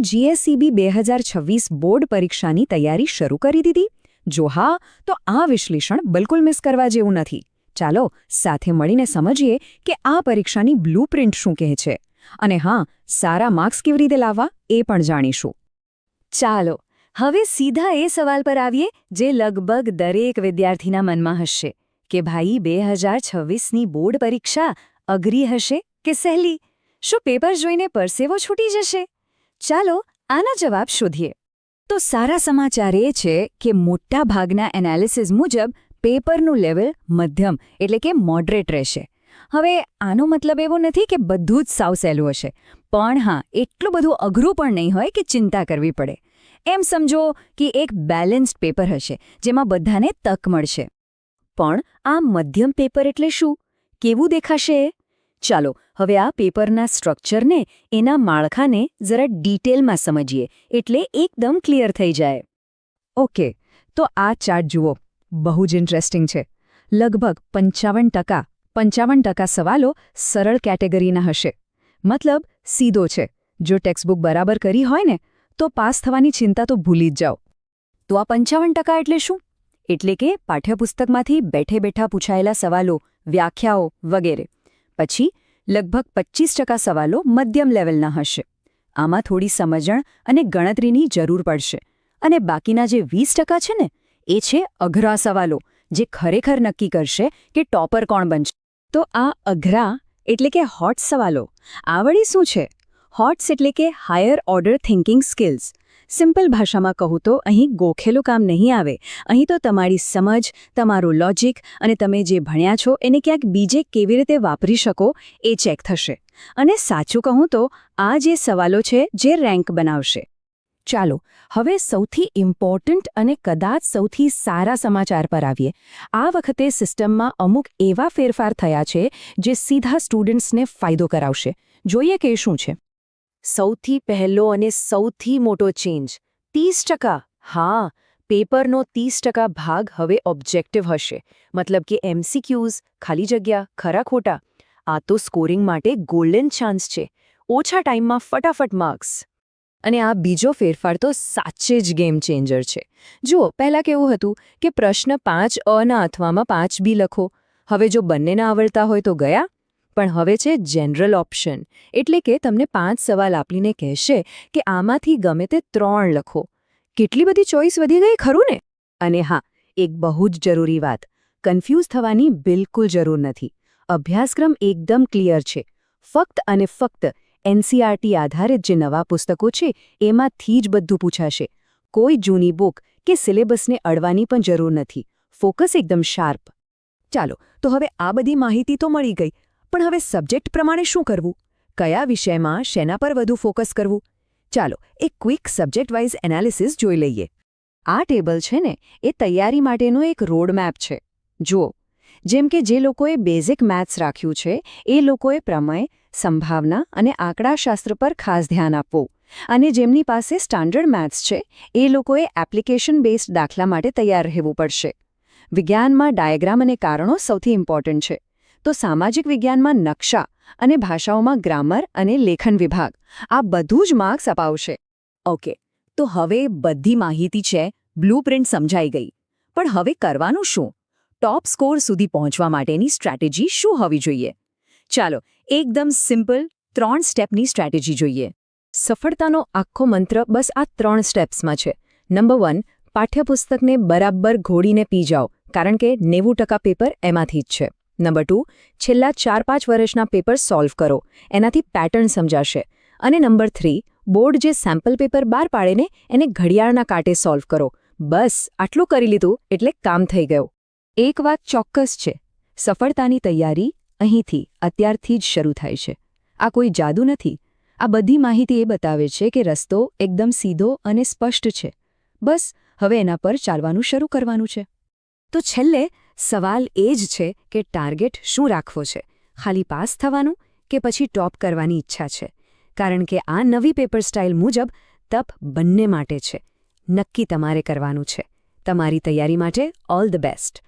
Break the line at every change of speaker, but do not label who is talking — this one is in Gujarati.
જીએસસીબી બે હજાર છવ્વીસ બોર્ડ પરીક્ષાની તૈયારી શરૂ કરી દીધી. જો હા, તો આ વિશ્લેષણ બિલકુલ મિસ કરવા જેવું નથી. ચાલો સાથે મળીને સમજીએ કે આ પરીક્ષાની બ્લૂપ્રિન્ટ શું કહે છે. અને હા, સારા માર્ક્સ કેવી રીતે લાવવા, એ પણ જાણીશું.
ચાલો, હવે સીધા એ સવાલ પર આવીએ જે લગભગ દરેક વિદ્યાર્થીના મનમાં હશે. કે ભાઈ બે હજાર છવ્વીસની બોર્ડ પરીક્ષા અઘરી હશે કે સહેલી? શું પેપર જોઈને પરસેવો છૂટી જશે? ચાલો આના જવાબ શોધીએ. તો સારા સમાચાર એ છે કે મોટા ભાગના એનાલિસિસ મુજબ પેપરનું લેવલ મધ્યમ, એટલે કે મોડરેટ રહેશે. હવે આનો મતલબ એવો નથી કે બધું જ સાવ સહેલું હશે. પણ હા, એટલું બધું અઘરું પણ નહીં હોય કે ચિંતા કરવી પડે. એમ સમજો કે એક બેલેન્સ્ડ પેપર હશે, જેમાં બધાને તક મળશે. પણ આ મધ્યમ પેપર એટલે શું? કેવું દેખાશે? ચાલો હવે આ પેપરના સ્ટ્રક્ચરને એના માળખાને જરા ડિટેલમાં સમજીએ, એટલે એકદમ ક્લિયર થઈ જાય.
ઓકે, તો આ ચાર્ટ જુઓ, બહુ જ ઇન્ટરેસ્ટિંગ છે. લગભગ પંચાવન ટકા પંચાવન ટકા સવાલો સરળ કેટેગરીના હશે. મતલબ, સીધો છે. જો ટેક્સ્ટબુક બરાબર કરી હોય ને, તો પાસ થવાની ચિંતા તો ભૂલી જ જાઓ.
તો આ પંચાવન ટકા એટલે શું? એટલે કે પાઠ્યપુસ્તકમાંથી બેઠે બેઠા પૂછાયેલા સવાલો, વ્યાખ્યાઓ વગેરે. પછી લગભગ પચીસ ટકા સવાલો મધ્યમ લેવલના હશે. આમાં થોડી સમજણ અને ગણતરીની જરૂર પડશે. અને બાકીના જે વીસ ટકા છે ને, એ છે અઘરા સવાલો, જે ખરેખર નક્કી કરશે કે ટોપર કોણ બનશે. તો આ અઘરા એટલે કે હોટ સવાલો. આવડી શું છે? હોટ્સ એટલે કે higher order thinking skills. Simple ભાષામાં કહું તો અહીં ગોખેલું કામ નહીં આવે. અહીં તો તમારી સમજ, તમારું લોજિક અને તમે જે ભણ્યા છો એને ક્યાંક બીજે કેવી રીતે વાપરી શકો એ ચેક થશે. અને સાચું કહું તો આ જે સવાલો છે જે રેન્ક બનાવશે. ચાલો, હવે સૌથી ઇમ્પોર્ટન્ટ અને કદાચ સૌથી સારા સમાચાર પર આવીએ. આ વખતે સિસ્ટમમાં અમુક એવા ફેરફાર થયા છે જે સીધા સ્ટુડન્ટ્સને ફાયદો કરાવશે. જોઈએ કે શું છે. સૌથી પહેલો અને સૌથી મોટો ચેન્જ. ત્રીસ ટકા. હા, પેપરનો ત્રીસ ટકા ભાગ હવે ઓબ્જેક્ટિવ હશે. મતલબ કે એમસીક્યુઝ, ખાલી જગ્યા, ખરા ખોટા. આ તો સ્કોરિંગ માટે ગોલ્ડન ચાન્સ છે. ઓછા ટાઈમમાં ફટાફટ માર્ક્સ અને આ બીજો ફેરફાર તો સાચે જ ગેમ ચેન્જર છે. જુઓ, પહેલાં કેવું હતું કે પ્રશ્ન પાંચ અના અથવામાં પાંચ બી લખો. હવે જો બંનેના આવડતા હોય તો ગયા? પણ હવે છે જનરલ ઓપ્શન એટલે કે તમને પાંચ સવાલ આપીને કહેશે કે આમાંથી ગમે તે ત્રણ લખો. કેટલી બધી ચોઈસ વધી ગઈ ખરું ને? અને હા, એક બહુ જ જરૂરી વાત. કન્ફ્યુઝ થવાની બિલકુલ જરૂર નથી. અભ્યાસક્રમ એકદમ ક્લિયર છે. ફક્ત અને ફક્ત એનસીઆરટી આધારિત જે નવા પુસ્તકો છે, એમાંથી જ બધું પૂછાશે. કોઈ જૂની બુક કે સિલેબસને અડવાની પણ જરૂર નથી. ફોકસ એકદમ શાર્પ ચાલો, તો હવે આ બધી માહિતી તો મળી ગઈ. પણ હવે સબ્જેક્ટ પ્રમાણે શું કરવું? કયા વિષયમાં શેના પર વધુ ફોકસ કરવું? ચાલો એક ક્વિક સબ્જેક્ટ વાઇઝ એનાલિસિસ જોઈ લઈએ. આ ટેબલ છે ને, એ તૈયારી માટેનો એક રોડમેપ છે. જુઓ, જેમ કે જે લોકોએ બેઝિક મેથ્સ રાખ્યું છે, એ લોકોએ પ્રમેય, સંભાવના અને આંકડાશાસ્ત્ર પર ખાસ ધ્યાન આપવું. અને જેમની પાસે સ્ટાન્ડર્ડ મેથ્સ છે, એ લોકોએ એપ્લિકેશન બેઝડ દાખલા માટે તૈયાર રહેવું પડશે. વિજ્ઞાનમાં ડાયાગ્રામ અને કારણો સૌથી ઇમ્પોર્ટન્ટ છે. તો સામાજિક વિજ્ઞાનમાં નકશા અને ભાષાઓમાં ગ્રામર અને લેખન વિભાગ, આ બધું જ માર્ક્સ અપાવશે. ઓકે, તો હવે બધી માહિતી છે બ્લૂપ્રિન્ટ સમજાઈ ગઈ. પણ હવે કરવાનું શું? ટોપ સ્કોર સુધી પહોંચવા માટેની સ્ટ્રેટેજી શું હોવી જોઈએ? ચાલો, એકદમ સિમ્પલ ત્રણ સ્ટેપની સ્ટ્રેટેજી જોઈએ. સફળતાનો આખો મંત્ર બસ આ ત્રણ સ્ટેપ્સમાં છે. નંબર વન, પાઠ્યપુસ્તકને બરાબર ઘોડીને પી જાઓ, કારણ કે નેવું ટકા પેપર એમાંથી જ છે. નંબર ટુ, છેલ્લા ચાર પાંચ વર્ષના પેપર સોલ્વ કરો. એનાથી પેટર્ન સમજાશે. અને નંબર થ્રી, બોર્ડ જે સેમ્પલ પેપર બહાર પાડેને એને ઘડિયાળના કાંટે સોલ્વ કરો. બસ, આટલું કરી લીધું એટલે કામ થઈ ગયું. એક વાત ચોક્કસ છે. સફળતાની તૈયારી અહીંથી, અત્યારથી જ શરૂ થાય છે. આ કોઈ જાદુ નથી. આ બધી માહિતી એ બતાવે છે કે રસ્તો એકદમ સીધો અને સ્પષ્ટ છે. બસ, હવે એના પર ચાલવાનું શરૂ કરવાનું છે. તો છેલ્લે સવાલ એ જ છે કે ટાર્ગેટ શું રાખવો છે? ખાલી પાસ થવાનું કે પછી ટોપ કરવાની ઈચ્છા છે? કારણ કે આ નવી પેપર સ્ટાઇલ મુજબ તપ બંને માટે છે. નક્કી તમારે કરવાનું છે. તમારી તૈયારી માટે ઓલ ધ બેસ્ટ.